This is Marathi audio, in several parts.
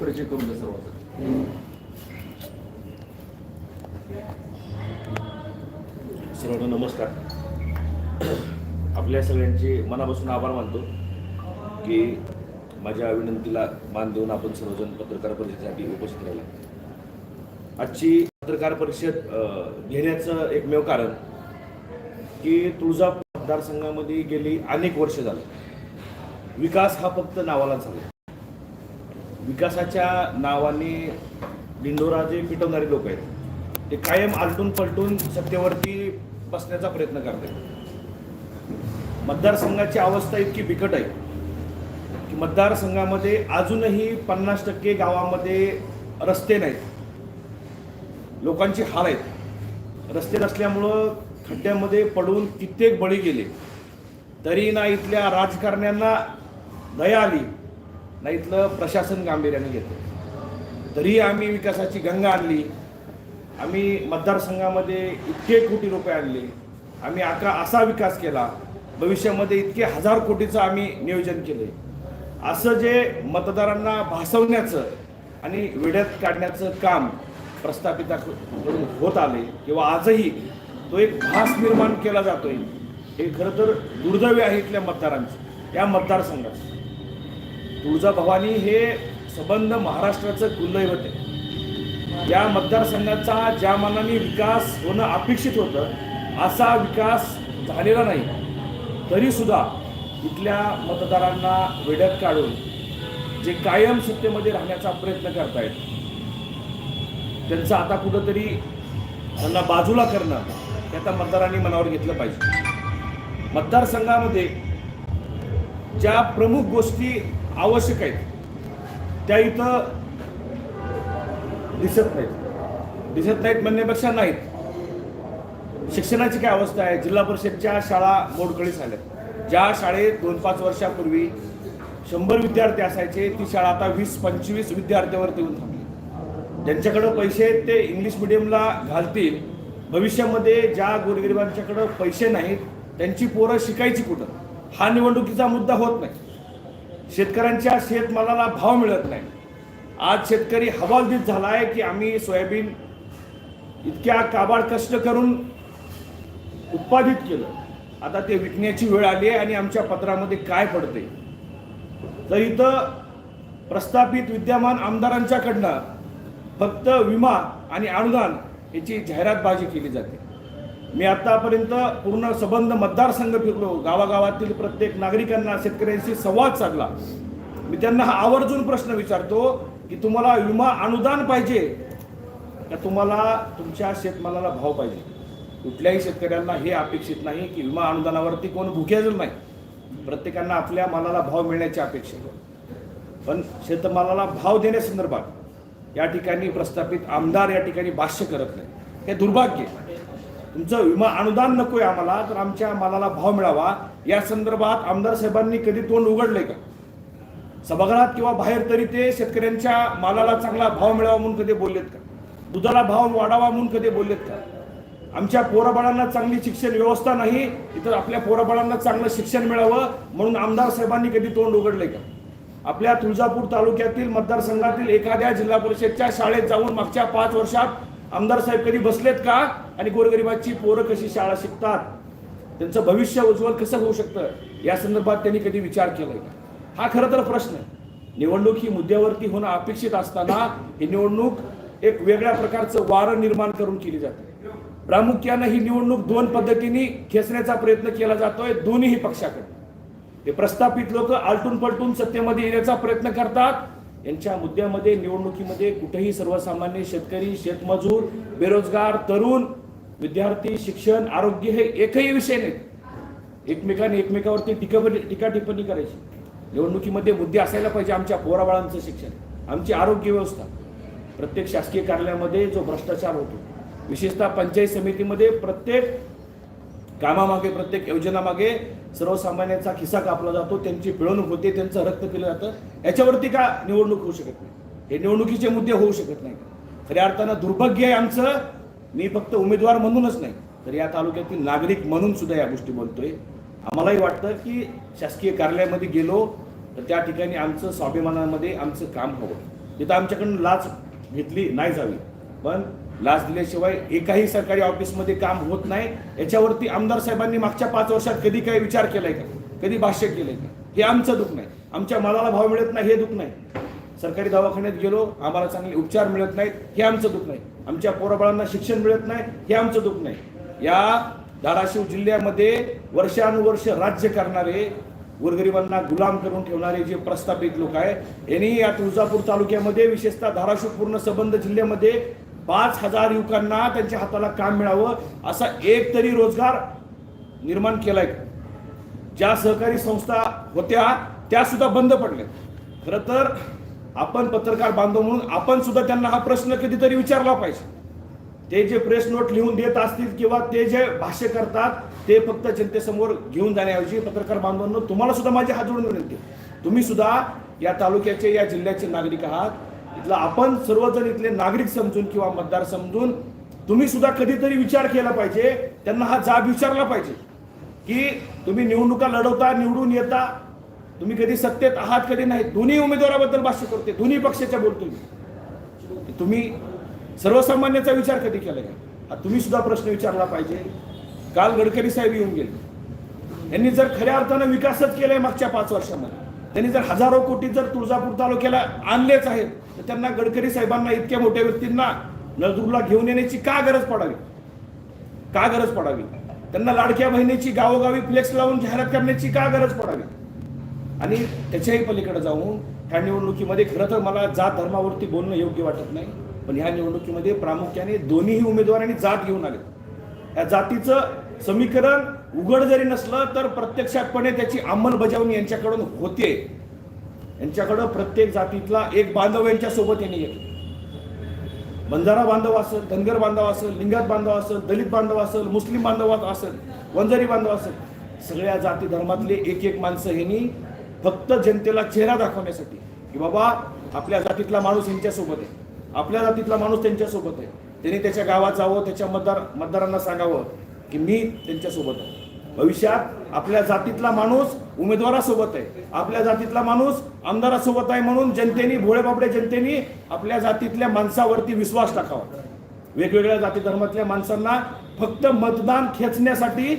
परिचय करून द्या सर्वांचा. सर्वांना नमस्कार. आपल्या सगळ्यांचे मनापासून आभार मानतो की माझ्या विनंतीला मान देऊन आपण सर्वजण पत्रकार परिषदेसाठी उपस्थित राहिला. आजची पत्रकार परिषद घेण्याचं एकमेव कारण की तुळजापूर मतदारसंघामध्ये गेली अनेक वर्ष झाली. विकास हा फक्त नावाला झाला. विकासाच्या नावाने दिंडोरा जे पिटवणारे लोक आहेत ते कायम आलटून पलटून सत्तेवरती बसण्याचा प्रयत्न करतात मतदारसंघाची अवस्था इतकी बिकट आहे की मतदारसंघामध्ये अजूनही पन्नास टक्के गावामध्ये रस्ते नाहीत. लोकांची हाल आहेत. रस्ते नसल्यामुळं खड्ड्यामध्ये पडून कित्येक बळी गेले. तरी ना इथल्या राजकारण्यांना दया आली. ना इथलं प्रशासन गांभीर्याने घेतलं. तरी आम्ही विकासाची गंगा आणली. आम्ही मतदारसंघामध्ये इतके कोटी रुपये आणले. आम्ही आका असा विकास केला. भविष्यामध्ये इतके हजार कोटीचं आम्ही नियोजन केले. असं जे मतदारांना भासवण्याचं आणि वेड्यात काढण्याचं काम प्रस्थापिताकडून होत आले किंवा आजही तो एक भास निर्माण केला जातोय हे खरं तर दुर्दैवी आहे इथल्या मतदारांचं या मतदारसंघाचं. तुळजाभवानी हे संबंध महाराष्ट्राचं कुलदैवत आहे. या मतदारसंघाचा ज्या मानाने विकास होणं अपेक्षित होतं असा विकास झालेला नाही. तरी सुद्धा इथल्या मतदारांना वेड्यात काढून जे कायम सत्तेमध्ये राहण्याचा प्रयत्न करतायत त्यांचं आता कुठंतरी त्यांना बाजूला करणं हे आता मतदारांनी मनावर घेतलं पाहिजे. मतदारसंघामध्ये ज्या प्रमुख गोष्टी आवश्यक आहेत. त्या इथं दिसत नाहीत. दिसत नाहीत म्हणण्यापेक्षा नाहीत. शिक्षणाची काय अवस्था आहे? जिल्हा परिषदच्या शाळा मोडकळीस झाल्यात ज्या शाळेत दोन पाच वर्षापूर्वी शंभर विद्यार्थी असायचे ती शाळा आता वीस पंचवीस विद्यार्थ्यावरती येऊन थांबली. ज्यांच्याकडं पैसे आहेत ते इंग्लिश मिडियमला घालतील. भविष्यामध्ये ज्या गोरगरिबांच्याकडं पैसे नाहीत त्यांची पोरं शिकायची कुठं? हा निवडणुकीचा मुद्दा होत नाही. शेतकऱ्यांच्या शेतमालाला भाव मिळत नाही. आज शेतकरी हवालदित झाला आहे की आम्ही सोयाबीन इतक्या काबाड कष्ट करून उत्पादित केलं. आता ते विकण्याची वेळ आली आहे आणि आमच्या पत्रामध्ये काय पडते तर इथं प्रस्थापित विद्यमान आमदारांच्याकडनं फक्त विमा आणि अनुदान याची जाहिरातबाजी केली जाते. मी आतापर्यंत पूर्ण सबंध मतदारसंघ फिरलो. गावागावातील प्रत्येक नागरिकांना शेतकऱ्यांशी संवाद साधला. मी त्यांना हा आवर्जून प्रश्न विचारतो की तुम्हाला विमा अनुदान पाहिजे? का तुम्हाला तुमच्या शेतमालाला भाव पाहिजे? कुठल्याही शेतकऱ्यांना हे अपेक्षित नाही की विमा अनुदानावरती कोण भुकेजल नाही. प्रत्येकांना आपल्या मालाला भाव मिळण्याची अपेक्षा आहे. पण शेतमालाला भाव देण्यासंदर्भात या ठिकाणी प्रस्थापित आमदार या ठिकाणी भाष्य करत नाही. हे दुर्भाग्य आहे. तुमचं विमा अनुदान नकोय आम्हाला तर आमच्या मालाला भाव मिळावा. या संदर्भात आमदार साहेबांनी कधी तोंड उघडलंय का? सभागृहात किंवा बाहेर तरी ते शेतकऱ्यांच्या मालाला चांगला भाव मिळावा म्हणून कधी बोललेत का? दुधाला भाव वाढावा म्हणून कधी बोललेत का? आमच्या पोराबाळांना चांगली शिक्षण व्यवस्था नाही इतर आपल्या पोराबाळांना चांगलं शिक्षण मिळावं म्हणून आमदार साहेबांनी कधी तोंड उघडले का? आपल्या तुळजापूर तालुक्यातील मतदारसंघातील एखाद्या जिल्हा परिषदच्या शाळेत जाऊन मागच्या पाच वर्षात आमदार साहेब कधी बसलेत का? आणि गोरगरिबाची पोरं कशी शाळा शिकतात? त्यांचं भविष्य उज्ज्वल कसं होऊ शकतं? या संदर्भात त्यांनी कधी विचार केलाय का? हा खरं तर प्रश्न निवडणूक ही मुद्द्यावरती होणं अपेक्षित असताना ही निवडणूक एक वेगळ्या प्रकारचं वारं निर्माण करून केली जाते. प्रामुख्यानं ही निवडणूक दोन पद्धतीने खेचण्याचा प्रयत्न केला जातोय दोन्हीही पक्षाकडे ते प्रस्थापित लोक आलटून पलटून सत्तेमध्ये येण्याचा प्रयत्न करतात यांच्या मुद्द्यामध्ये निवडणुकीमध्ये कुठेही सर्वसामान्य शेतकरी शेतमजूर बेरोजगार तरुण विद्यार्थी शिक्षण आरोग्य हे एकही विषय नाहीत. एकमेकांनी एकमेकावरती टीका टीका टिप्पणी करायची. निवडणुकीमध्ये मुद्दे असायला पाहिजे आमच्या पोराबाळांचं शिक्षण आमची आरोग्य व्यवस्था. प्रत्येक शासकीय कार्यालयामध्ये जो भ्रष्टाचार होतो विशेषतः पंचायत समितीमध्ये प्रत्येक कामामागे प्रत्येक योजनामागे सर्वसामान्यांचा खिसा कापला जातो त्यांची पिळवणूक होते त्यांचं रक्त पिलं जातं. याच्यावरती का निवडणूक होऊ शकत नाही? हे निवडणुकीचे मुद्दे होऊ शकत नाही खऱ्या अर्थानं दुर्भाग्य आहे आमचं. मी फक्त उमेदवार म्हणूनच नाही तर या तालुक्यातील नागरिक म्हणून सुद्धा या गोष्टी बोलतोय. आम्हालाही वाटतं की शासकीय कार्यालयामध्ये गेलो तर त्या ठिकाणी आमचं स्वाभिमानामध्ये आमचं काम हवं. तिथं आमच्याकडून लाच घेतली नाही जावी. पण लाच दिल्याशिवाय एकाही सरकारी ऑफिसमध्ये काम होत नाही. याच्यावरती आमदार साहेबांनी मागच्या पाच वर्षात कधी काही विचार केलाय का? कधी भाष्य केलंय का? हे आमचं दुःख नाही. आमच्या मालाला भाव मिळत नाही हे दुःख नाही. सरकारी दवाखान्यात गेलो आम्हाला चांगले उपचार मिळत नाहीत हे आमचं दुःख नाही. आमच्या पोराबाळांना शिक्षण मिळत नाही हे आमचं दुःख नाही. या धाराशिव जिल्ह्यामध्ये वर्षानुवर्ष राज्य करणारे गोरगरिबांना गुलाम करून ठेवणारे जे प्रस्थापित लोक आहे यांनी या तुळजापूर तालुक्यामध्ये विशेषतः धाराशिव पूर्ण संबंध जिल्ह्यामध्ये पाच हजार युवकांना त्यांच्या हाताला काम मिळावं असा एक तरी रोजगार निर्माण केलाय. ज्या सहकारी संस्था होत्या त्या सुद्धा बंद पडल्या खरं तर आपण पत्रकार बांधव म्हणून आपण सुद्धा त्यांना हा प्रश्न कधीतरी विचारला पाहिजे. ते जे प्रेस नोट लिहून देत असतील किंवा ते जे भाष्य करतात ते फक्त जनतेसमोर घेऊन जाण्याऐवजी पत्रकार बांधवांना तुम्हाला सुद्धा माझी हात जोडून विनंती तुम्ही सुद्धा या तालुक्याचे या जिल्ह्याचे नागरिक आहात. इथलं आपण सर्वजण इथले नागरिक समजून किंवा मतदार समजून तुम्ही सुद्धा कधीतरी विचार केला पाहिजे. त्यांना हा जाब विचारला पाहिजे. की तुम्ही निवडणुका लढवता निवडून येता. तुम्ही कधी सत्तेत आहात कधी नाही. दोन्ही उमेदवाराबद्दल भाष्य करते. दोन्ही पक्षाच्या बोलतोय मी. तुम्ही सर्वसामान्याचा विचार कधी केला का हा तुम्ही सुद्धा प्रश्न विचारला पाहिजे. काल गडकरी साहेब येऊन गेले. यांनी जर खऱ्या अर्थानं विकासच केलाय मागच्या पाच वर्षामध्ये. त्यांनी जर हजारो कोटी जर तुळजापूर तालुक्याला आणलेच आहेत तर त्यांना गडकरी साहेबांना इतक्या मोठ्या व्यक्तींना नळदुर्गला घेऊन येण्याची का गरज पडावी? का गरज पडावी? त्यांना लाडक्या बहिणीची गावोगावी फ्लेक्स लावून जाहिरात करण्याची का गरज पडावी? आणि त्याच्याही पलीकडे जाऊन ह्या निवडणुकीमध्ये खरं तर मला जात धर्मावरती बोलणं योग्य वाटत नाही पण ह्या निवडणुकीमध्ये प्रामुख्याने दोन्हीही उमेदवारांनी जात घेऊन आले या जातीचं समीकरण उघड जरी नसलं तर प्रत्यक्षातपणे त्याची अंमलबजावणी यांच्याकडून होते यांच्याकडं प्रत्येक जातीतला एक बांधव यांच्या सोबत यांनी घेतला बंजारा बांधव असेल धनगर बांधव असेल लिंगात बांधव असेल दलित बांधव असेल मुस्लिम बांधव असेल वंजारी बांधव असेल सगळ्या जाती धर्मातले एक एक माणसं ह्यांनी फक्त जनतेला चेहरा दाखवण्यासाठी की बाबा आपल्या जातीतला माणूस यांच्यासोबत आहे. आपल्या जातीतला माणूस त्यांच्यासोबत आहे. त्यांनी त्याच्या गावात जावं त्याच्या मतदार मतदारांना सांगावं की मी त्यांच्यासोबत आहे. भविष्यात आपल्या जातीतला माणूस उमेदवारासोबत आहे. आपल्या जातीतला माणूस आमदारासोबत आहे म्हणून जनतेने भोळे बाबडे जनतेने आपल्या जातीतल्या माणसावरती विश्वास टाकावा. वेगवेगळ्या जाती धर्मातल्या माणसांना फक्त मतदान खेचण्यासाठी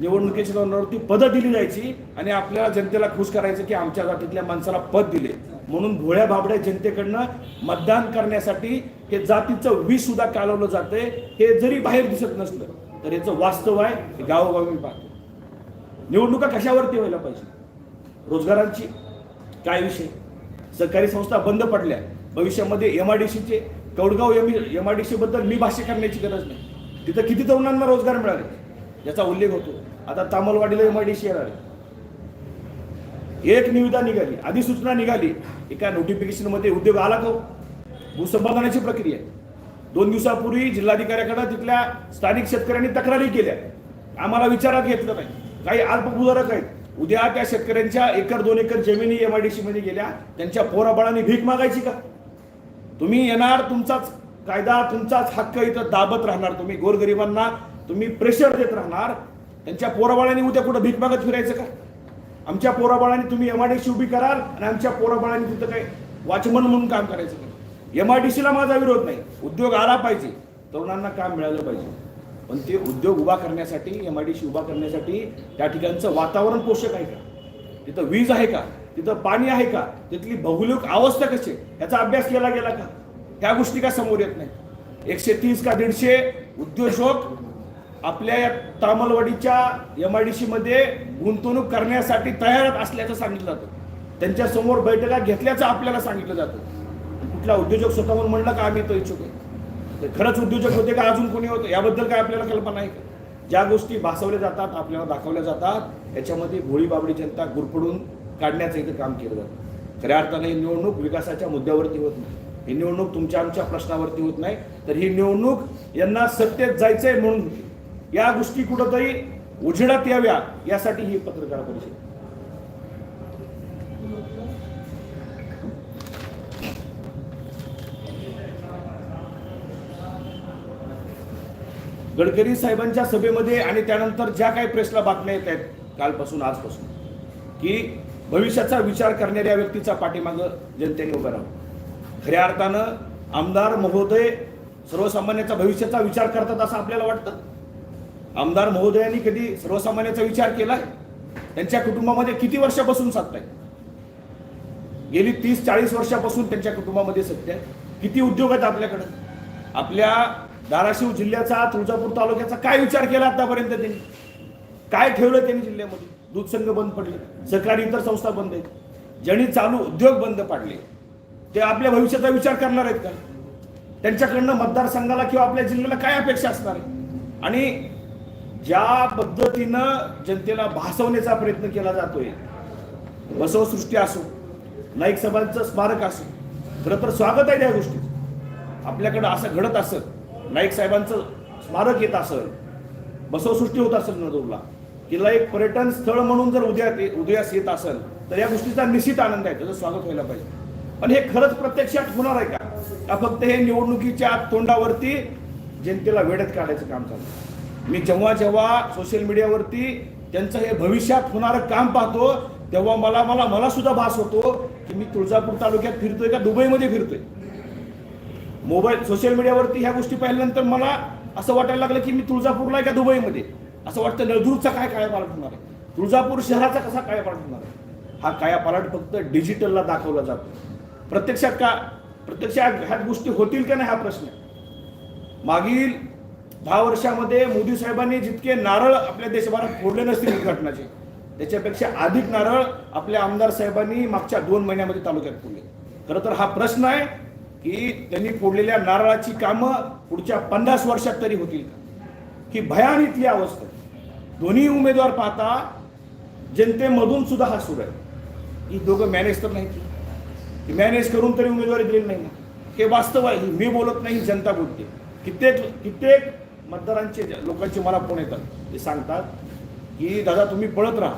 निवडणुकीच्या तोंडावरती पदं दिली जायची आणि आपल्याला जनतेला खुश करायचं की आमच्या जातीतल्या माणसाला पद दिले. म्हणून भोळ्या बाबड्या जनतेकडनं मतदान करण्यासाठी हे जातीचं विष सुद्धा कालवलं जातंय. हे जरी बाहेर दिसत नसलं तर याचं वास्तव आहे हे गावोगावी मी पाहतो. निवडणुका कशावरती व्हायला पाहिजे? रोजगारांची काय विषय? सरकारी संस्था बंद पडल्या. भविष्यामध्ये एम आय डी सीचे Kaudgaon M M I D C बद्दल मी भाष्य करण्याची गरज नाही. तिथं किती तरुणांना रोजगार मिळाले? याचा उल्लेख होतो. आता तामलवाडीला एम आय डी सी येणार आहे. एक निविदा निघाली अधिसूचना निघाली. एका नोटिफिकेशनमध्ये उद्योग आला का भूसंपादनाची प्रक्रिया आहे. दोन दिवसापूर्वी जिल्हाधिकाऱ्याकडे तिथल्या स्थानिक शेतकऱ्यांनी तक्रारी केल्या. आम्हाला विचारात घेतलं नाही. काही अल्पभूधारक आहेत. उद्या त्या शेतकऱ्यांच्या एकर दोन एकर जमिनी एम आय डी मध्ये गेल्या. त्यांच्या पोराबाळांनी भीक मागायची का? तुम्ही येणार तुमचाच कायदा तुमचाच हक्क इथं दाबत राहणार तुम्ही. गोरगरिबांना तुम्ही प्रेशर देत राहणार. त्यांच्या पोराबाळांनी उद्या कुठं भीक मागत फिरायचं का? आमच्या पोराबाळांनी तुम्ही एम आय डी सी उभी कराल आणि आमच्या पोराबाळांनी तिथं काही वाचमन म्हणून काम करायचं का? एम आय डी सीला माझा विरोध नाही. उद्योग आला पाहिजे. तरुणांना काम मिळालं पाहिजे. पण ते उद्योग उभा करण्यासाठी एम आय डी सी उभा करण्यासाठी त्या ठिकाणचं वातावरण पोषक आहे का? तिथं वीज आहे का? तिथं पाणी आहे का? तिथली भौगोलिक अवस्था कशी आहे? याचा अभ्यास केला गेला का? ह्या गोष्टी का समोर येत नाही एकशे तीस का दीडशे उद्योजक आपल्या या तामलवाडीच्या एम आय डी सीमध्ये गुंतवणूक करण्यासाठी तयार असल्याचं सांगितलं जातं. त्यांच्यासमोर बैठका घेतल्याचं आपल्याला सांगितलं जातं. कुठला उद्योजक स्वतःहून म्हणलं का आम्ही तो इच्छुक आहे? खरंच उद्योजक होते का अजून कोणी होतं? याबद्दल काय आपल्याला कल्पना आहे का? ज्या गोष्टी भासवल्या जातात आपल्याला दाखवल्या जातात याच्यामध्ये भोळी बाबडी जनता गुरफडून काढण्याचं इथं काम केलं जातं. खऱ्या अर्थाने ही निवडणूक विकासाच्या मुद्द्यावरती होत नाही. ही निवडणूक तुमच्या आमच्या प्रश्नावरती होत नाही. तर ही निवडणूक यांना सत्तेत जायचंय म्हणून या गोष्टी कुठंतरी उजेडात याव्या यासाठी ही पत्रकार परिषद. गडकरी साहेबांच्या सभेमध्ये आणि त्यानंतर ज्या काही प्रेसला बातम्या येत आहेत कालपासून आजपासून की भविष्याचा विचार करणाऱ्या व्यक्तीचा पाठीमागं जनतेने उभं राहावं. खऱ्या अर्थानं आमदार महोदय सर्वसामान्याचा भविष्याचा विचार करतात असं आपल्याला वाटतं. आमदार महोदयांनी कधी सर्वसामान्याचा विचार केलाय? त्यांच्या कुटुंबामध्ये किती वर्षापासून सत्ता आहे? गेली तीस चाळीस वर्षापासून त्यांच्या कुटुंबामध्ये सत्य आहे. किती उद्योग आहेत आपल्याकडं? आपल्या धाराशिव जिल्ह्याचा तुळजापूर तालुक्याचा काय विचार केला आतापर्यंत त्यांनी? काय ठेवलं त्यांनी जिल्ह्यामध्ये? दूध संघ बंद पडले सरकारी इतर संस्था बंद आहेत ज्यांनी चालू उद्योग बंद पाडले. ते आपल्या भविष्याचा विचार करणार आहेत का? त्यांच्याकडनं मतदारसंघाला किंवा आपल्या जिल्ह्याला काय अपेक्षा असणार आहे? आणि ज्या पद्धतीनं जनतेला भासवण्याचा प्रयत्न केला जातोय बसवसृष्टी असो नाईक सभांचं स्मारक असो खरं तर स्वागत आहे त्या गोष्टीचं. आपल्याकडं असं घडत असत नाईक साहेबांचं स्मारक येत असेल बसवसृष्टी होत असेल नदूरला किल्ला एक पर्यटन स्थळ म्हणून जर उद्या उदयास येत असेल तर या गोष्टीचा निश्चित आनंद आहे त्याचं स्वागत व्हायला पाहिजे. पण हे खरंच प्रत्यक्षात होणार आहे का? का फक्त हे निवडणुकीच्या तोंडावरती जनतेला वेळेत काढायचं काम चालू मी जेव्हा जेव्हा सोशल मीडियावरती त्यांचं हे भविष्यात होणारं काम पाहतो तेव्हा मला मला मला सुद्धा भास होतो की मी तुळजापूर तालुक्यात फिरतोय का दुबईमध्ये फिरतोय? मोबाईल सोशल मीडियावरती ह्या गोष्टी पाहिल्यानंतर मला असं वाटायला लागलं की मी तुळजापूरला आहे का दुबईमध्ये? असं वाटतं नळदूरचा काय कायापालट होणार आहे? तुळजापूर शहराचा कसा कायापालट होणार आहे? हा कायापालट फक्त डिजिटलला दाखवला जातो. प्रत्यक्षात का प्रत्यक्षात ह्या गोष्टी होतील का नाही हा प्रश्न आहे. मागील दहा वर्षामध्ये मोदी साहेबांनी जितके नारळ आपल्या देशभरात फोडले नसतील उद्घाटनाचे त्याच्यापेक्षा अधिक नारळ आपल्या आमदार साहेबांनी मागच्या दोन महिन्यामध्ये तालुक्यात फोडले. खरं तर हा प्रश्न आहे. की त्यांनी फोडलेल्या नारळाची कामं पुढच्या पन्नास वर्षात तरी होतील का? ही भयान इथली अवस्था दोन्ही उमेदवार पाहता जनतेमधून सुद्धा हा सूर आहे. ही दोघं मॅनेज तर नाही की मॅनेज करून तरी उमेदवारी दिलेली नाही. ना हे वास्तव आहे. मी बोलत नाही जनता बोलते. कित्येक कित्येक मतदारांचे लोकांचे मला फोन येतात. ते सांगतात की दादा तुम्ही पळत राहा.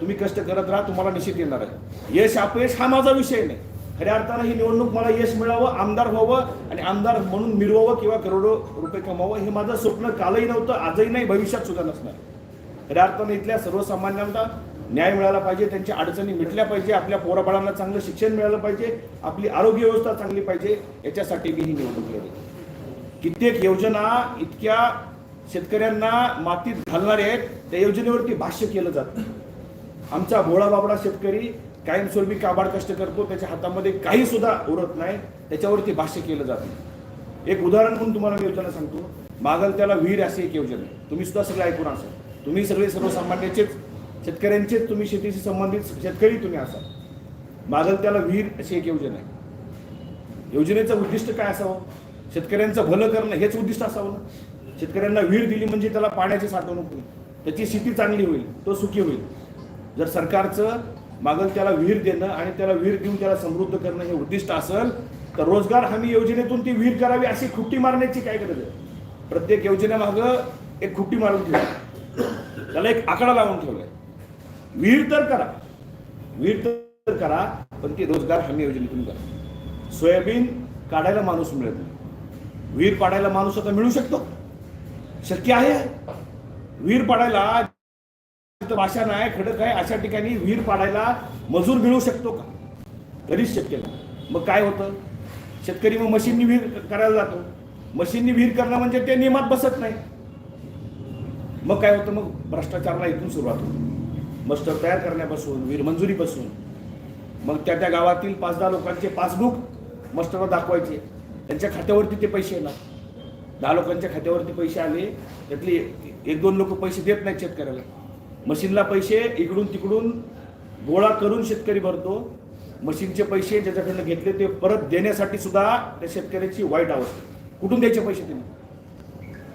तुम्ही कष्ट करत राहा. तुम्हाला निश्चित येणार आहे. यश अपयश हा माझा विषय नाही. खऱ्या अर्थानं ही निवडणूक मला यश मिळावं आमदार व्हावं आणि आमदार म्हणून मिरवावं किंवा करोडो रुपये कमावं हे माझं स्वप्न कालही नव्हतं आजही नाही भविष्यात सुद्धा नसणार. खऱ्या अर्थानं इथल्या सर्वसामान्यांना न्याय मिळाला पाहिजे त्यांच्या अडचणी मिटल्या पाहिजे आपल्या पोराबाळांना चांगलं शिक्षण मिळालं पाहिजे आपली आरोग्य व्यवस्था चांगली पाहिजे याच्यासाठी मी ही निवडणूक लढली कित्येक योजना इतक्या शेतकऱ्यांना मातीत घालणारे आहेत त्या योजनेवरती भाष्य केलं जातं. आमचा भोळा बाबडा शेतकरी कायमस्वरूपी काबाड कष्ट करतो त्याच्या हातामध्ये काही सुद्धा उरत नाही त्याच्यावरती भाष्य केलं जातं. एक उदाहरण म्हणून तुम्हाला मी योजना सांगतो. मागल त्याला विहीर अशी एक योजना आहे. तुम्ही सुद्धा सगळे ऐकून असाल. तुम्ही सगळे सर्वसामान्याचेच शेतकऱ्यांचेच तुम्ही शेतीशी संबंधित शेतकरी तुम्ही असाल. मागल त्याला विहीर अशी एक योजना आहे. योजनेचं उद्दिष्ट काय असावं? शेतकऱ्यांचं भलं करणं हेच उद्दिष्ट असावं ना? शेतकऱ्यांना विहीर दिली म्हणजे त्याला पाण्याची साठवणूक होईल. त्याची शेती चांगली होईल तो सुखी होईल. जर सरकारचं मागं त्याला विहीर देणं आणि त्याला विहीर देऊन त्याला समृद्ध करणं हे उद्दिष्ट असेल तर रोजगार हमी योजनेतून ती विहीर करावी अशी खुट्टी मारण्याची काय गरज आहे? प्रत्येक योजनेमागं एक खुट्टी मारून ठेवली त्याला एक आकडा लावून ठेवलाय. विहीर तर करा. विहीर तर करा पण ती रोजगार हमी योजनेतून करा. सोयाबीन काढायला माणूस मिळत नाही. विहीर पाडायला माणूस आता मिळू शकतो. शक्य आहे? विहीर पाडायला जिथं भाषा नाही खडक आहे अशा ठिकाणी विहीर पाडायला मजूर मिळू शकतो का? कधीच शक्य नाही. मग काय होतं? शेतकरी मग मशीननी विहीर करायला जातो. मशीननी विहीर करणं म्हणजे ते नियमात बसत नाही. मग काय होतं? मग भ्रष्टाचाराला इथून सुरुवात होतो. मस्टर तयार करण्यापासून विहीर मंजुरीपासून मग त्या त्या गावातील पाच दहा लोकांचे पासबुक मस्टरला दाखवायचे. त्यांच्या खात्यावरती ते पैसे येणार. दहा लोकांच्या खात्यावरती पैसे आले त्यातले एक दोन लोक पैसे देत नाहीत शेतकऱ्याला. मशीनला पैसे इकडून तिकडून गोळा करून शेतकरी भरतो. मशीनचे पैसे ज्याच्याकडनं घेतले ते परत देण्यासाठी सुद्धा त्या शेतकऱ्याची वाईट अवस्था. कुठून द्यायचे पैसे तुम्ही?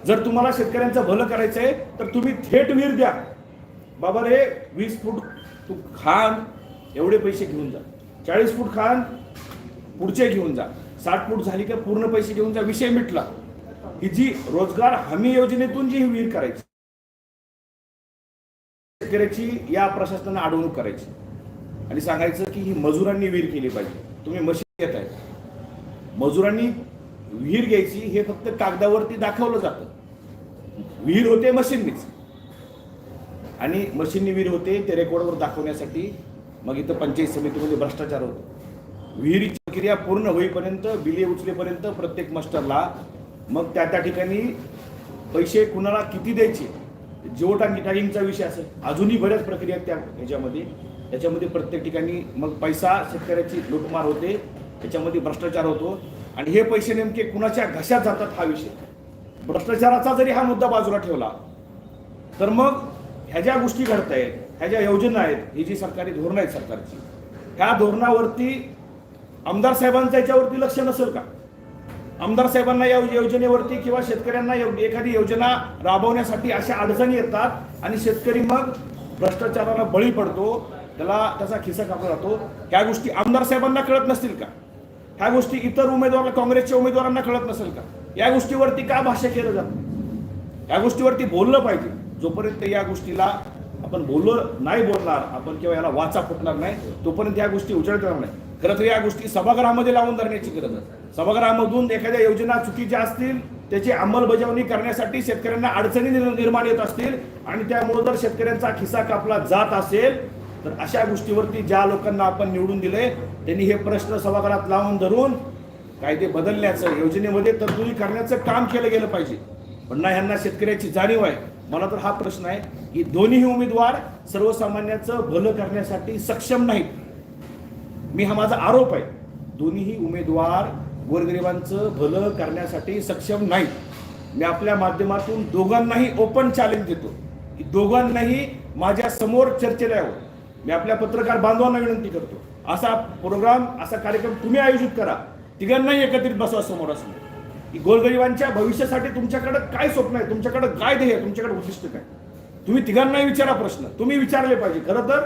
जर तुम्हाला शेतकऱ्यांचं भलं करायचं आहे तर तुम्ही थेट विहीर द्या. बाबा रे वीस फूट तू खान एवढे पैसे घेऊन जा. चाळीस फूट खान पुढचे घेऊन जा. साठ फूट झाली का पूर्ण पैसे घेऊन जा. विषय मिटला. ही जी रोजगार हमी योजनेतून जी ही विहीर करायची शेतकऱ्याची या प्रशासनानं अडवणूक करायची. आणि सांगायचं की ही मजुरांनी विहीर केली पाहिजे. तुम्ही मशीन घेत आहे मजुरांनी विहीर घ्यायची हे फक्त कागदावरती दाखवलं जातं. विहीर होते मशीननीच. आणि मशीननी विहीर होते ते रेकॉर्डवर दाखवण्यासाठी मग इथं पंचायत समितीमध्ये भ्रष्टाचार होतो. विहिरीची प्रक्रिया पूर्ण होईपर्यंत बिले उचलेपर्यंत प्रत्येक मास्टरला मग त्या त्या ठिकाणी पैसे कुणाला किती द्यायचे? जिओ टांगी टॅगिंगचा विषय असेल अजूनही बऱ्याच प्रक्रिया आहेत त्या ह्याच्यामध्ये. त्याच्यामध्ये प्रत्येक ठिकाणी मग पैसा शेतकऱ्याची लूटमार होते त्याच्यामध्ये भ्रष्टाचार होतो. आणि हे पैसे नेमके कुणाच्या घशात जातात हा विषय. भ्रष्टाचाराचा जरी हा मुद्दा बाजूला ठेवला तर मग ह्या ज्या गोष्टी घडत आहेत ह्या ज्या योजना आहेत ही जी सरकारी धोरणं आहेत सरकारची ह्या धोरणावरती आमदार साहेबांचं याच्यावरती लक्ष नसेल का? आमदार साहेबांना या योजनेवरती किंवा शेतकऱ्यांना एखादी योजना राबवण्यासाठी अशा अडचणी येतात आणि शेतकरी मग भ्रष्टाचाराला बळी पडतो त्याला त्याचा खिसा कापला जातो. ह्या गोष्टी आमदार साहेबांना कळत नसतील का? ह्या गोष्टी इतर उमेदवार काँग्रेसच्या उमेदवारांना कळत नसेल का? या गोष्टीवरती का भाष्य केलं जात या गोष्टीवरती बोललं पाहिजे. जोपर्यंत या गोष्टीला आपण बोललो नाही बोलणार आपण किंवा याला वाचा फुटणार नाही तोपर्यंत या गोष्टी उजळत राहणार नाही. खरं तर या गोष्टी सभागृहामध्ये लावून धरण्याची गरज आहे. सभागृहामधून एखाद्या योजना चुकीच्या असतील त्याची अंमलबजावणी करण्यासाठी शेतकऱ्यांना अडचणी निर्माण येत असतील आणि त्यामुळे जर शेतकऱ्यांचा खिसा कापला जात असेल तर अशा गोष्टीवरती ज्या लोकांना आपण निवडून दिले त्यांनी हे प्रश्न सभागृहात लावून धरून कायदे बदलण्याचं योजनेमध्ये तरतुदी करण्याचं काम केलं गेलं पाहिजे. पण ना ह्यांना शेतकऱ्याची जाणीव आहे. मला तर हा प्रश्न आहे की दोन्ही उमेदवार सर्वसामान्याचं भलं करण्यासाठी सक्षम नाहीत. मी हा माझा आरोप आहे. दोन्हीही उमेदवार गोरगरिबांचं भलं करण्यासाठी सक्षम नाही मी आपल्या माध्यमातून दोघांनाही ओपन चॅलेंज देतो. की दोघांनाही माझ्यासमोर चर्चेला यावं मी आपल्या पत्रकार बांधवांना विनंती करतो. असा प्रोग्राम असा कार्यक्रम तुम्ही आयोजित करा. तिघांनाही एकत्रित बसवा समोर की गोरगरिबांच्या भविष्यासाठी तुमच्याकडे काय स्वप्न आहे? तुमच्याकडे काय ध्येय तुमच्याकडे उद्दिष्ट काय? तुम्ही तिघांनाही विचारा प्रश्न. तुम्ही विचारले पाहिजे. खरं तर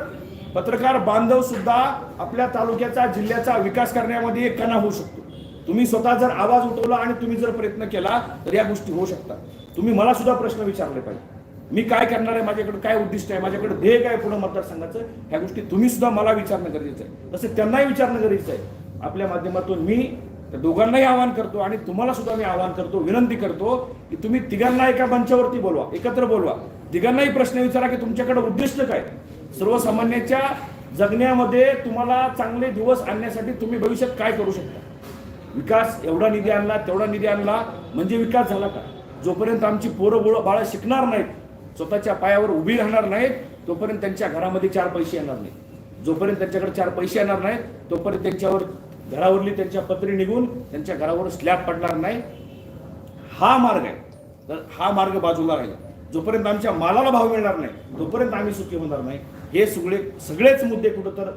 पत्रकार बांधव सुद्धा आपल्या तालुक्याचा जिल्ह्याचा विकास करण्यामध्ये एक कणा होऊ शकतो. तुम्ही स्वतः जर आवाज उठवला आणि तुम्ही जर प्रयत्न केला तर या गोष्टी होऊ शकतात. तुम्ही मला सुद्धा प्रश्न विचारले पाहिजे. मी काय करणार आहे माझ्याकडे काय उद्दिष्ट आहे माझ्याकडे ध्येय काय आहे पुढे मतदारसंघाचं ह्या गोष्टी तुम्ही सुद्धा मला विचारणं गरजेचं आहे. तसं त्यांनाही विचारणं गरजेचं आहे. आपल्या माध्यमातून मी त्या दोघांनाही आवाहन करतो आणि तुम्हाला सुद्धा मी आवाहन करतो विनंती करतो की तुम्ही तिघांना एका मंचावरती बोलवा एकत्र बोलवा. तिघांनाही प्रश्न विचारा की तुमच्याकडे उद्दिष्ट काय? सर्वसामान्याच्या जगण्यामध्ये तुम्हाला चांगले दिवस आणण्यासाठी तुम्ही भविष्यात काय करू शकता? विकास एवढा निधी आणला तेवढा निधी आणला म्हणजे विकास झाला का? जोपर्यंत आमची पोरं बोळं बाळं शिकणार नाहीत स्वतःच्या पायावर उभी राहणार नाहीत तोपर्यंत त्यांच्या घरामध्ये चार पैसे येणार नाहीत. जोपर्यंत त्यांच्याकडे चार पैसे येणार नाहीत तोपर्यंत त्यांच्यावर घरावरली त्यांच्या पत्री निघून त्यांच्या घरावर स्लॅब पडणार नाही. हा मार्ग आहे. तर हा मार्ग बाजूला राहील. जोपर्यंत आमच्या मालाला भाव मिळणार नाही तोपर्यंत आम्ही सुखी होणार नाही. हे सगळे सगळेच मुद्दे कुठं तर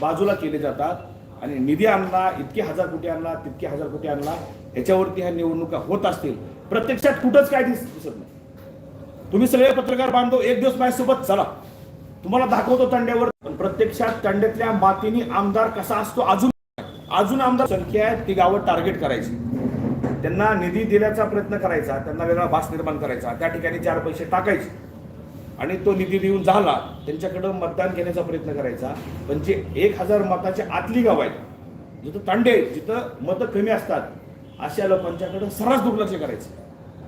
बाजूला केले जातात आणि निधी आणला इतके हजार कोटी आणला तितके हजार कोटी आणला याच्यावरती ह्या निवडणुका होत असतील प्रत्यक्षात कुठंच काय दिसत नाही. तुम्ही सगळे पत्रकार बांधव एक दिवस माझ्यासोबत चला. तुम्हाला दाखवतो तांड्यावर. पण प्रत्यक्षात तांड्यातल्या मातीनी आमदार कसा असतो अजून अजून आमदार संख्या आहे ती गावं टार्गेट करायची. त्यांना निधी देण्याचा प्रयत्न करायचा त्यांना वेगळा भास निर्माण करायचा त्या ठिकाणी चार पैसे टाकायचे. आणि तो निधी देऊन झाला त्यांच्याकडं मतदान घेण्याचा प्रयत्न करायचा. पण जे एक हजार मताच्या आतली गाव आहेत जिथं तांडे जिथं मतं कमी असतात अशा लोकांच्याकडं सर्रास दुर्लक्ष करायचं.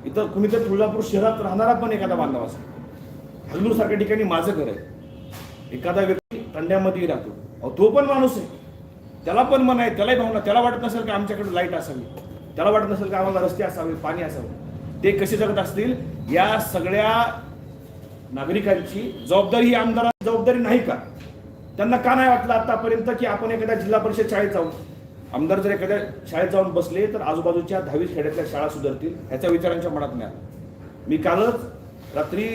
इथं कुणीतरी तुळजापूर शहरात राहणारा पण एखादा बांधव असेल. हल्लूरसारख्या ठिकाणी माझं घर आहे. एखादा व्यक्ती तांड्यामध्येही राहतो. अहो, तो पण माणूस आहे. त्याला पण मन आहे त्यालाही भावना त्याला वाटत नसेल की आमच्याकडे लाइट असावी? त्याला वाटत नसेल की आम्हाला रस्ते असावे पाणी असावे? ते कसे जगत असतील? या सगळ्या नागरिकांची जबाबदारी ही आमदारांची जबाबदारी नाही का? त्यांना का नाही वाटलं आतापर्यंत की आपण एखाद्या जिल्हा परिषद शाळेत जाऊ? आमदार जर एखाद्या शाळेत जाऊन बसले तर आजूबाजूच्या दहावी खेड्यातल्या शाळा सुधारतील ह्याच्या विचारांच्या मनात नाही मी कालच रात्री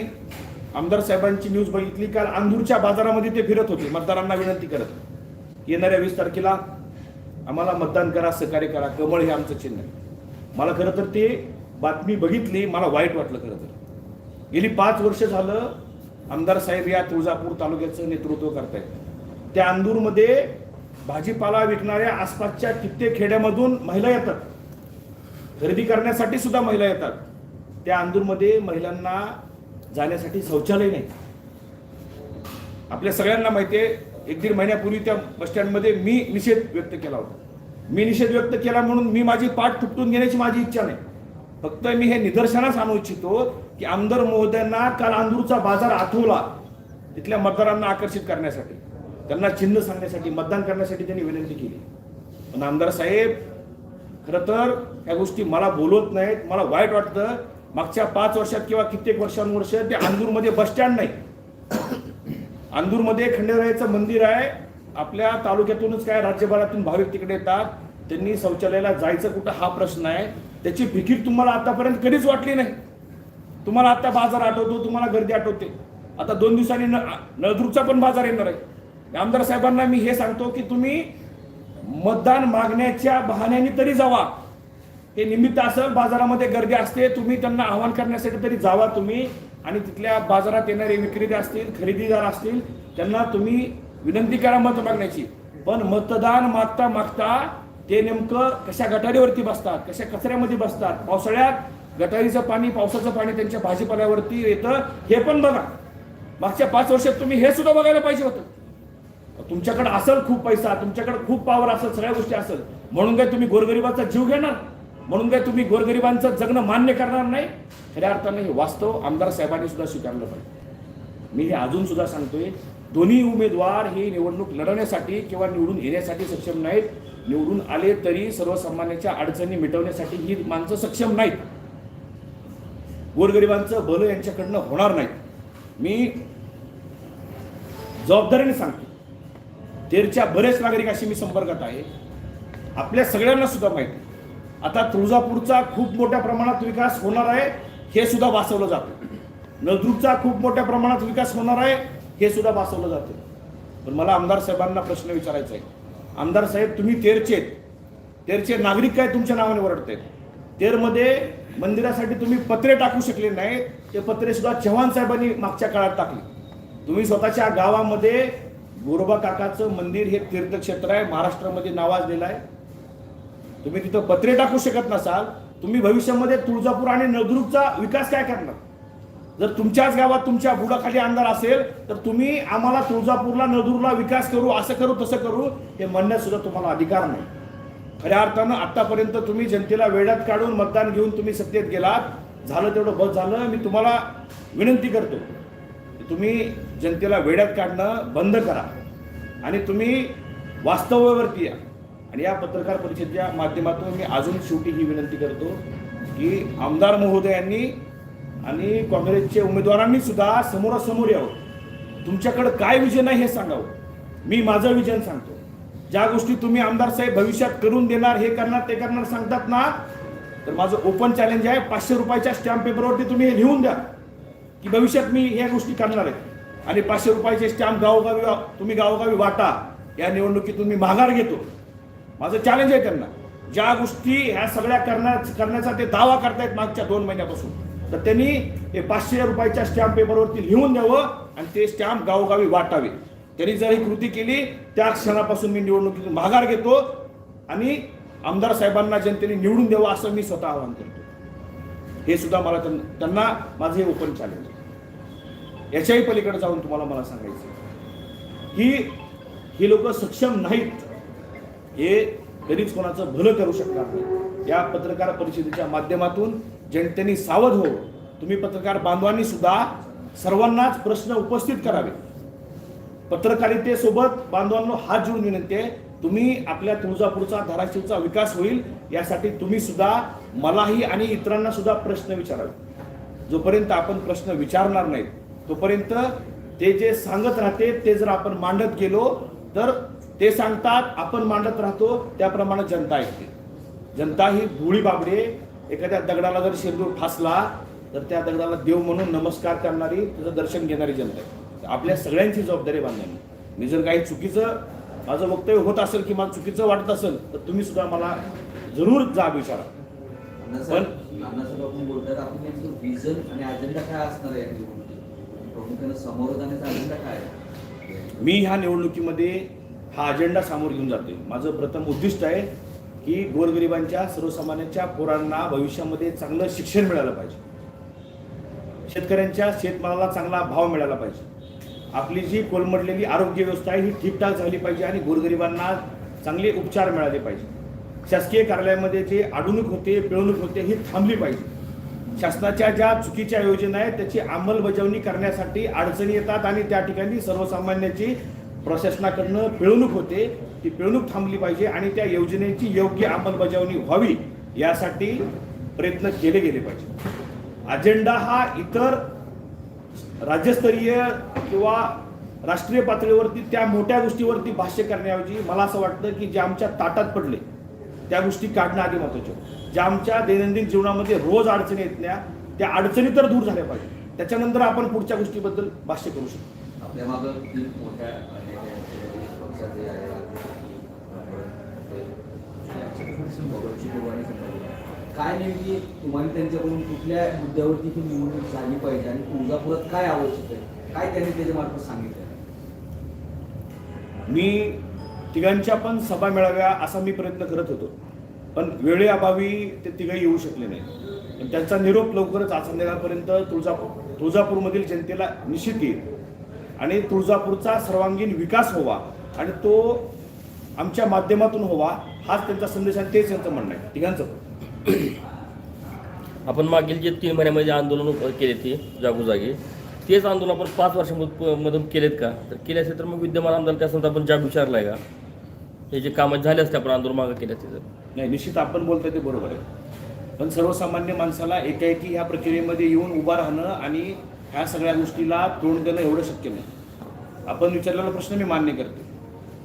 आमदार साहेबांची न्यूज बघितली काल आंधूरच्या बाजारामध्ये ते फिरत होते मतदारांना विनंती करत. येणाऱ्या वीस तारखेला आम्हाला मतदान करा सहकार्य करा कमळ हे आमचं चिन्ह आहे. मला खरं तर ते बातमी बघितली मला वाईट वाटलं खरं तर. गेली पाच वर्ष झालं आमदार साहेब या तुळजापूर तालुक्याचं नेतृत्व करतायत. त्या अंदूरमध्ये भाजीपाला विकणाऱ्या आसपासच्या कित्येक खेड्यामधून महिला येतात. खरेदी करण्यासाठी सुद्धा महिला येतात. त्या अंदूरमध्ये महिलांना जाण्यासाठी शौचालय नाही. आपल्या सगळ्यांना माहिती आहे एक दीड महिन्यापूर्वी त्या बसस्टँडमध्ये मी निषेध व्यक्त केला होता. मी निषेध व्यक्त केला म्हणून मी माझी पाठ तुटून घेण्याची माझी इच्छा नाही. फक्त मी हे निदर्शनास आणू इच्छितो की आमदार महोदयांना काल अंदूरचा बाजार आठवला तिथल्या मतदारांना आकर्षित करण्यासाठी. त्यांना चिन्ह सांगण्यासाठी मतदान करण्यासाठी त्यांनी विनंती केली. पण आमदार साहेब खरं तर ह्या गोष्टी मला बोलवत नाहीत. मला वाईट वाटतं मागच्या पाच वर्षात किंवा कित्येक वर्षांवर्ष ते अंदूरमध्ये बसस्टँड नाही. अंदूरमध्ये खंडेरायाचं मंदिर आहे. आपल्या तालुक्यातूनच काय राज्यभरातून भाविक तिकडे येतात त्यांनी शौचालयाला जायचं कुठं हा प्रश्न आहे. त्याची फिकीर तुम्हाला आतापर्यंत कधीच वाटली नाही. तुम्हाला आता बाजार आठवतो तुम्हाला गर्दी आठवते. आता दोन दिवसांनी न नळदुर्गचा पण बाजार येणार आहे. आमदार साहेबांना मी हे सांगतो की तुम्ही मतदान मागण्याच्या बहाण्याने तरी जावा. हे निमित्त असं बाजारामध्ये गर्दी असते तुम्ही त्यांना आवाहन करण्यासाठी तरी जावा तुम्ही. आणि तिथल्या बाजारात येणारे विक्रेते असतील खरेदीदार असतील त्यांना तुम्ही विनंती करा मत मागण्याची. पण मतदान मागता मागता ते नेमकं कशा गटारीवरती बसतात कशा कचऱ्यामध्ये बसतात? पावसाळ्यात गटारीचं पाणी पावसाचं पाणी त्यांच्या भाजीपाल्यावरती येतं हे पण बघा. मागच्या पाच वर्षात तुम्ही हे सुद्धा बघायला पाहिजे होतं. तुमच्याकडे असेल खूप पैसा तुमच्याकडे खूप पावर असेल सगळ्या गोष्टी असेल. म्हणून काय तुम्ही गोरगरिबाचा जीव घेणार? म्हणून काय तुम्ही गोरगरिबांचं जगणं मान्य करणार नाही? खऱ्या अर्थाने हे वास्तव आमदार साहेबांनी सुद्धा स्वीकारलं पाहिजे. मी हे अजून सुद्धा सांगतोय दोन्ही उमेदवार ही निवडणूक लढवण्यासाठी किंवा निवडून येण्यासाठी सक्षम नाहीत. निवडून आले तरी सर्वसामान्यांच्या अडचणी मिटवण्यासाठी ही माणसं सक्षम नाहीत. गोरगरिबांचं भलं यांच्याकडनं होणार नाही मी जबाबदारीने सांगतो. तेरच्या बरेच नागरिकांशी मी संपर्कात आहे. आपल्या सगळ्यांना सुद्धा माहिती आहे. आता तुळजापूरचा खूप मोठ्या प्रमाणात विकास होणार आहे हे सुद्धा वाचवलं जातं. नळदुर्गचा खूप मोठ्या प्रमाणात विकास होणार आहे हे सुद्धा वाचवलं जातं. पण मला आमदार साहेबांना प्रश्न विचारायचा आहे. आमदार साहेब तुम्ही तेरचे तेरचे नागरिक काय तुमच्या नावाने ओरडते तेरमध्ये मंदिरासाठी तुम्ही पत्रे टाकू शकले नाही ते पत्रे सुद्धा चव्हाण साहेबांनी मागच्या काळात टाकले. तुम्ही स्वतःच्या गावामध्ये गोरोबा काकाचं मंदिर हे तीर्थक्षेत्र आहे महाराष्ट्रामध्ये नावाजलेलं आहे. तुम्ही तिथं पत्रे टाकू शकत नसाल तुम्ही भविष्यामध्ये तुळजापूर आणि नळदुर्गचा विकास काय करणार? जर तुमच्याच गावात तुमच्या बुडाखाली आमदार असेल तर तुम्ही आम्हाला तुळजापूरला नदूरला विकास करू असं करू तसं करू हे म्हणण्यात सुद्धा तुम्हाला अधिकार नाही. खऱ्या अर्थानं आतापर्यंत तुम्ही जनतेला वेळात काढून मतदान घेऊन तुम्ही सत्तेत गेलात झालं तेवढं बस झालं मी तुम्हाला विनंती करतो तुम्ही जनतेला वेड्यात काढणं बंद करा आणि तुम्ही वास्तव्यावरती या. आणि या पत्रकार परिषदेच्या माध्यमातून मी अजून शेवटी ही विनंती करतो की आमदार महोदयांनी आणि काँग्रेसच्या उमेदवारांनी सुद्धा समोरासमोर यावं. तुमच्याकडं काय विजन आहे हे सांगावं. मी माझं विजन सांगतो. ज्या गोष्टी तुम्ही आमदार साहेब भविष्यात करून देणार हे करणार ते करणार सांगतात ना तर माझं ओपन चॅलेंज आहे. पाचशे रुपयाच्या स्टॅम्प पेपरवरती तुम्ही हे लिहून द्या की भविष्यात मी ह्या गोष्टी करणार आहे. आणि पाचशे रुपयाचे स्टॅम्प गावोगावी तुम्ही गावोगावी वाटा. या निवडणुकीतून मी माघार घेतो. माझं चॅलेंज आहे त्यांना. ज्या गोष्टी ह्या सगळ्या करण्या करण्याचा ते दावा करतायत मागच्या दोन महिन्यापासून. तर त्यांनी हे पाचशे रुपयाच्या स्टॅम्प पेपरवरती लिहून द्यावं आणि ते स्टॅम्प गावोगावी वाटावे. त्यांनी जर ही कृती केली त्या क्षणापासून मी निवडणुकीतून माघार घेतो आणि आमदार साहेबांना जनतेने निवडून द्यावं असं मी स्वतः आवाहन करतो. हे सुद्धा मला त्यां- त्यांना माझं हे ओपन चॅलेंज याच्याही पलीकडे जाऊन तुम्हाला मला सांगायचं की ही लोक सक्षम नाहीत. हे कधीच कोणाचं भलं करू शकणार नाही. या पत्रकार परिषदेच्या माध्यमातून जनतेने सावध हो. तुम्ही पत्रकार बांधवांनी सुद्धा सर्वांनाच प्रश्न उपस्थित करावे. पत्रकारितेसोबत बांधवांनो हात जोडून विनंती आहे तुम्ही आपल्या तुळजापूरचा धाराशिवचा विकास होईल यासाठी तुम्ही सुद्धा मलाही आणि इतरांना सुद्धा प्रश्न विचारावे. जोपर्यंत आपण प्रश्न विचारणार नाहीत तोपर्यंत ते जे सांगत राहते ते जर आपण मांडत गेलो तर ते सांगतात आपण मांडत राहतो त्याप्रमाणे जनता ऐकते. जनता ही भोळी बाबडे एखाद्या दगडाला जर शेंदूर फासला तर त्या दगडाला देव म्हणून नमस्कार करणारी त्याचं दर्शन घेणारी जनता आहे. आपल्या सगळ्यांची जबाबदारी बांधण्याची. मी जर काही चुकीचं माझं वक्तव्य होत असेल किंवा चुकीचं वाटत असेल तर तुम्ही सुद्धा मला जरूर जाब विचारा. आहे मी ह्या निवडणुकीमध्ये हा अजेंडा समोर घेऊन जातोय. माझं प्रथम उद्दिष्ट आहे की गोरगरिबांच्या सर्वसामान्यांच्या पोरांना भविष्यामध्ये चांगलं शिक्षण मिळालं पाहिजे. शेतकऱ्यांच्या शेतमालाला चांगला भाव मिळाला पाहिजे. आपली जी कोलमडलेली आरोग्य व्यवस्था आहे ही ठीकठाक झाली पाहिजे आणि गोरगरिबांना चांगले उपचार मिळाले पाहिजे. शासकीय कार्यालयामध्ये जे अडवणूक होते पिळवणूक होते ही थांबली पाहिजे. शासनाच्या ज्या चुकीच्या योजना आहेत त्याची अंमलबजावणी करण्यासाठी अडचणी येतात आणि त्या ठिकाणी सर्वसामान्यांची प्रशासनाकडनं पिळवणूक होते ती पिळवणूक थांबली पाहिजे आणि त्या योजनेची योग्य अंमलबजावणी व्हावी यासाठी प्रयत्न केले गेले पाहिजे. अजेंडा हा इतर राज्यस्तरीय किंवा राष्ट्रीय पातळीवरती त्या मोठ्या गोष्टीवरती भाष्य करण्याऐवजी मला असं वाटतं की जे आमच्या ताटात पडले त्या गोष्टी काढणं आधी महत्त्वाचे ज्या आमच्या दैनंदिन जीवनामध्ये रोज अडचणी येतल्या त्या अडचणी तर दूर झाल्या पाहिजे. त्याच्यानंतर आपण पुढच्या गोष्टीबद्दल भाष्य करू शकतो. आपल्या मागं मोठ्या काय नेमकी तुम्हाला त्यांच्याकडून कुठल्या मुद्द्यावरती ही निवडणूक झाली पाहिजे आणि तुळजापुरात काय आवश्यक आहे? काय त्यांनी त्याच्या मार्फत सांगितलं? मी तिघांच्या पण सभा मिळाव्या असा मी प्रयत्न करत होतो. पण वेळेअभावी ते तिघं येऊ शकले नाही पण त्यांचा निरोप लवकरच आज संध्याकाळपर्यंत तुळजापूर तुळजापूरमधील जनतेला निश्चित येईल. आणि तुळजापूरचा सर्वांगीण विकास व्हावा आणि तो आमच्या माध्यमातून व्हावा हाच त्यांचा संदेश आणि तेच त्यांचं म्हणणं आहे. तिघांचं. पण. आपण मागील जे तीन महिन्यामध्ये आंदोलन केले ते जागोजागी तेच आंदोलन आपण पाच वर्षामधून मधून केलेत का? तर केले असेल तर मग विद्यमान आमदार त्या संदर्भात आपण जाब विचारलाय का? हे जे कामं झाले असते आपण आंदोलन मागं केले असते तर. नाही निश्चित आपण बोलतोय ते बरोबर आहे. पण सर्वसामान्य माणसाला एकाएकी ह्या प्रक्रियेमध्ये येऊन उभा राहणं आणि ह्या सगळ्या गोष्टीला तोंड देणं एवढं शक्य नाही. आपण विचारलेला प्रश्न मी मान्य करतो.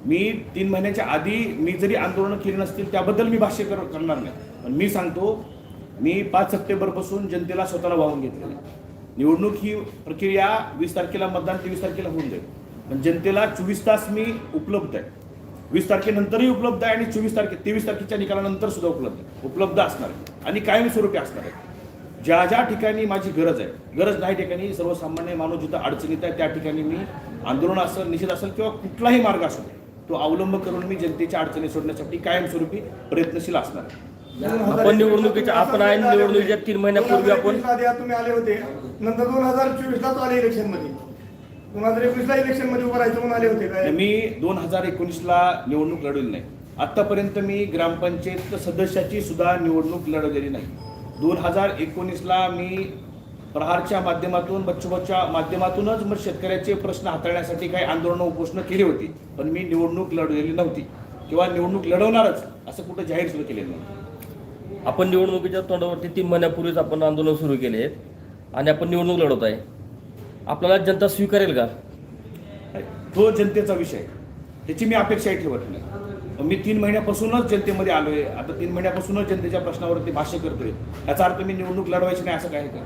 मी तीन महिन्याच्या आधी मी जरी आंदोलनं केली नसतील त्याबद्दल मी भाष्य कर करणार नाही. पण मी सांगतो मी पाच सप्टेंबरपासून जनतेला स्वतःला वाहून घेतलेलं आहे. निवडणूक ही प्रक्रिया वीस तारखेला मतदान तेवीस तारखेला होऊन जाईल. पण जनतेला चोवीस तास मी उपलब्ध आहे. वीस तारखेनंतरही उपलब्ध आहे आणि चोवीस तारखे तेवीस तारखेच्या निकालानंतर सुद्धा उपलब्ध आहे. उपलब्ध असणार आहे. आणि कायमस्वरूपी असणार आहे. ज्या ज्या ठिकाणी माझी गरज आहे गरज नाही ठिकाणी सर्वसामान्य माणूस जिथं अडचणीत आहे त्या ठिकाणी मी आंदोलन असेल निषेध असेल किंवा कुठलाही मार्ग असू दे तो अवलंब करून मी जनतेच्या अडचणी सोडण्यासाठी कायमस्वरूपी प्रयत्नशील असणार. आहे आपण निवडणुकीच्या आपण आहे निवडणुकीच्या तीन महिन्यापूर्वी आपण तुम्ही आले होते. नंतर दोन हजार चोवीस ला आले इलेक्शनमध्ये दोन हजार एकवीस ला इलेक्शनमध्ये उभं राहायचं म्हणून आले होते काय? मी दोन हजार एकोणीसला निवडणूक लढवली नाही. आतापर्यंत मी ग्रामपंचायत सदस्याची सुद्धा निवडणूक लढवलेली नाही. दोन हजार एकोणीसला मी प्रहारच्या माध्यमातून बच्चूबाच्या माध्यमातूनच मग शेतकऱ्याचे प्रश्न हाताळण्यासाठी काही आंदोलनं उपोषणं केली होती. पण मी निवडणूक लढवलेली नव्हती. किंवा निवडणूक लढवणारच असं कुठं जाहीर सुद्धा केलेलं नाही. आपण निवडणुकीच्या तोंडावरती तीन महिन्यापूर्वीच आपण आंदोलन सुरू केले आहेत आणि आपण निवडणूक लढवत आहे. आपल्याला जनता स्वीकारेल का? तो जनतेचा विषय आहे. त्याची मी अपेक्षाही ठेवत नाही. मी तीन महिन्यापासूनच जनतेमध्ये आलोय. आता तीन महिन्यापासूनच जनतेच्या प्रश्नावरती भाष्य करतोय. याचा अर्थ मी निवडणूक लढवायची नाही असं काय का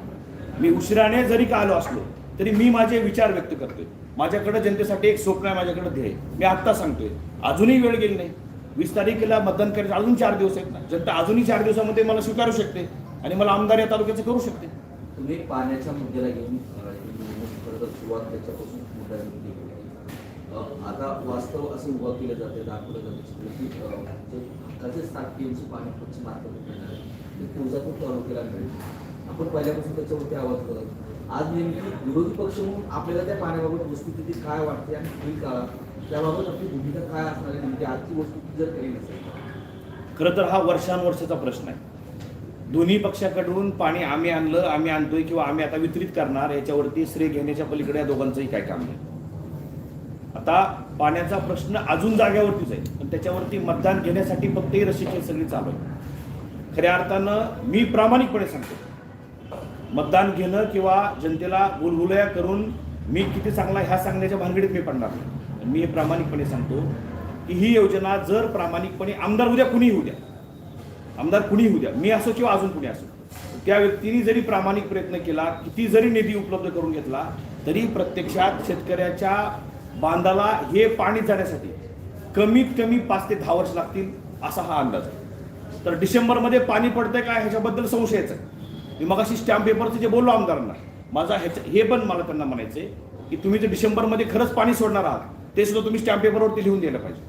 मी उशिराने जरी का आलो असलो तरी मी माझे विचार व्यक्त करतोय. माझ्याकडे जनतेसाठी एक स्वप्न आहे माझ्याकडे ध्येय मी आत्ता सांगतोय अजूनही वेळ गेली नाही. वीस तारखेला मतदान करायचं अजून चार दिवस आहेत ना. जनता अजूनही चार दिवसामध्ये मला स्वीकारू शकते आणि मला आमदार या तालुक्याचं करू शकते. तुम्ही पाण्याच्या मुद्द्याला घेऊन सुरुवात त्याच्यापासून आता वास्तव असं उभा केलं जाते दाखवलं जाते की हक्काचे सात पाणी पश्चिम मार्फत मिळणार आहे ते तुळजापूर तालुक्याला मिळेल. आपण पहिल्यापासून त्याच्यावरती आवाज करत आज नेमकी विरोधी पक्ष म्हणून आपल्याला त्या पाण्याबाबत वस्तुस्थिती काय वाटते आणि पुढील काळात त्याबाबत आपली भूमिका काय असणार आहे म्हणजे आजची वस्तुस्थिती जर काही नसेल खरं तर हा वर्षानुवर्षाचा प्रश्न आहे. दोन्ही पक्षाकडून पाणी आम्ही आणलं आम्ही आणतोय किंवा आम्ही आता वितरित करणार याच्यावरती श्रेय घेण्याच्या पलीकडे या दोघांचंही काय काम नाही. आता पाण्याचा प्रश्न अजून जाग्यावरतीच आहे. पण त्याच्यावरती मतदान घेण्यासाठी फक्त ही सगळी चालू आहे. खऱ्या अर्थानं मी प्रामाणिकपणे सांगतो मतदान घेणं किंवा जनतेला गुलगुलया करून मी किती चांगला ह्या सांगण्याच्या भानगडीत मी पडणार नाही. मी हे प्रामाणिकपणे सांगतो की ही योजना जर प्रामाणिकपणे आमदार उद्या कुणी होऊ द्या आमदार कुणी होऊ द्या मी असो किंवा अजून कुणी असो त्या व्यक्तीने जरी प्रामाणिक प्रयत्न केला किती जरी निधी उपलब्ध करून घेतला तरी प्रत्यक्षात शेतकऱ्याच्या बांधाला हे पाणी जाण्यासाठी कमीत कमी पाच ते दहा वर्ष लागतील असा हा अंदाज आहे. तर डिसेंबरमध्ये पाणी पडतंय का ह्याच्याबद्दल संशयच आहे. मी मगाशी स्टॅम्प पेपरचं जे बोललो आमदारांना माझा ह्याचं हे पण मला त्यांना म्हणायचं आहे की तुम्ही जर डिसेंबरमध्ये खरंच पाणी सोडणार आहात ते सुद्धा तुम्ही स्टॅम्प पेपरवरती लिहून द्यायला पाहिजे.